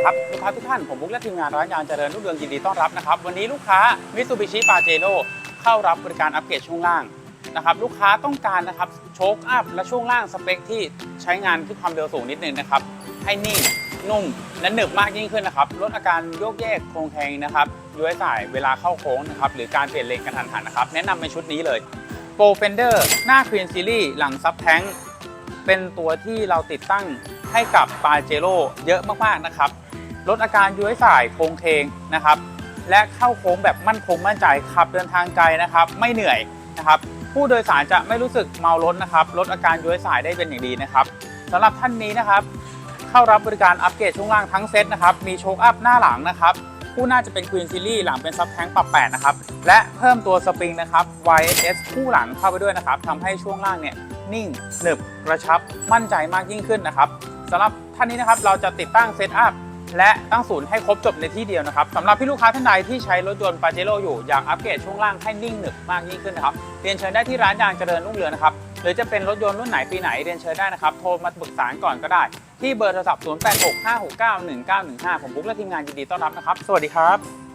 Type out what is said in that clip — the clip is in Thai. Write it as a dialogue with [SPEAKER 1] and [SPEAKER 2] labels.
[SPEAKER 1] ดีครับลูกค้าทุกท่านผมบุ๊กและทีมงานร้านยางเจริญรุ่งเรืองยินดีต้อนรับนะครับวันนี้ลูกค้ามิ t ซูบิชิปาเจโ o เข้ารับบริการอัปเกรดช่วงล่างนะครับลูกค้าต้องการนะครับโชคอัพและช่วงล่างสเปคที่ใช้งานที่ความเร็วสูงนิดนึงนะครับให้นิ่งนุ่มและหนึบมากยิ่งขึ้นนะครับลดอาการโยกเยกโครงแทงนะครับย้วยสายเวลาเข้าโค้งนะครับหรือการเปลี่ยนเลนกระทันหันนะครับแนะนำเป็นชุดนี้เลยโปรเฟนเดอร์หน้าควีนซีรีส์หลังซับแท้งเป็นตัวที่เราติดตั้งให้กับปาเจโร่เยอะมากๆนะครับ ลดอาการย้วยสายโค้งเคงนะครับ และเข้าโค้งแบบมั่นคงมั่นใจขับเดินทางไกลนะครับ ไม่เหนื่อยนะครับ ผู้โดยสารจะไม่รู้สึกเมารถนะครับ ลดอาการย้วยสายได้เป็นอย่างดีนะครับสำหรับท่านนี้นะครับเข้ารับบริการอัปเกรดช่วงล่างทั้งเซตนะครับ มีโชคอัพหน้าหลังนะครับ คู่หน้าจะเป็น Queen Series หลังเป็นซับแท้งปรับ8นะครับ และเพิ่มตัวสปริงนะครับ YS คู่หลังเข้าไปด้วยนะครับทำให้ช่วงล่างเนี่ยนิ่งหนึบกระชับมั่นใจมากยิ่งขึ้นนะครับสำหรับท่านนี้นะครับเราจะติดตั้งเซตอัพ และตั้งศูนย์ให้ครบจบในที่เดียวนะครับสำหรับพี่ลูกค้าท่านใดที่ใช้รถยนต์ปาเจโร่อยู่อยากอัปเกรดช่วงล่างให้นิ่งหนึบมากยิ่งขึ้นนะครับเรียนเชิญได้ที่ร้านยางเจริญรุ่งเรืองนะครับหรือจะเป็นรถยนต์รุ่นไหนปีไหนเรียนเชิญได้นะครับโทรมาปรึกษาก่อนก็ได้ ที่เบอร์โทรศัพท์ 0865691915 ผมบุ๊กและทีมงานยินดีต้อนรับนะครับ สวัสดีครับ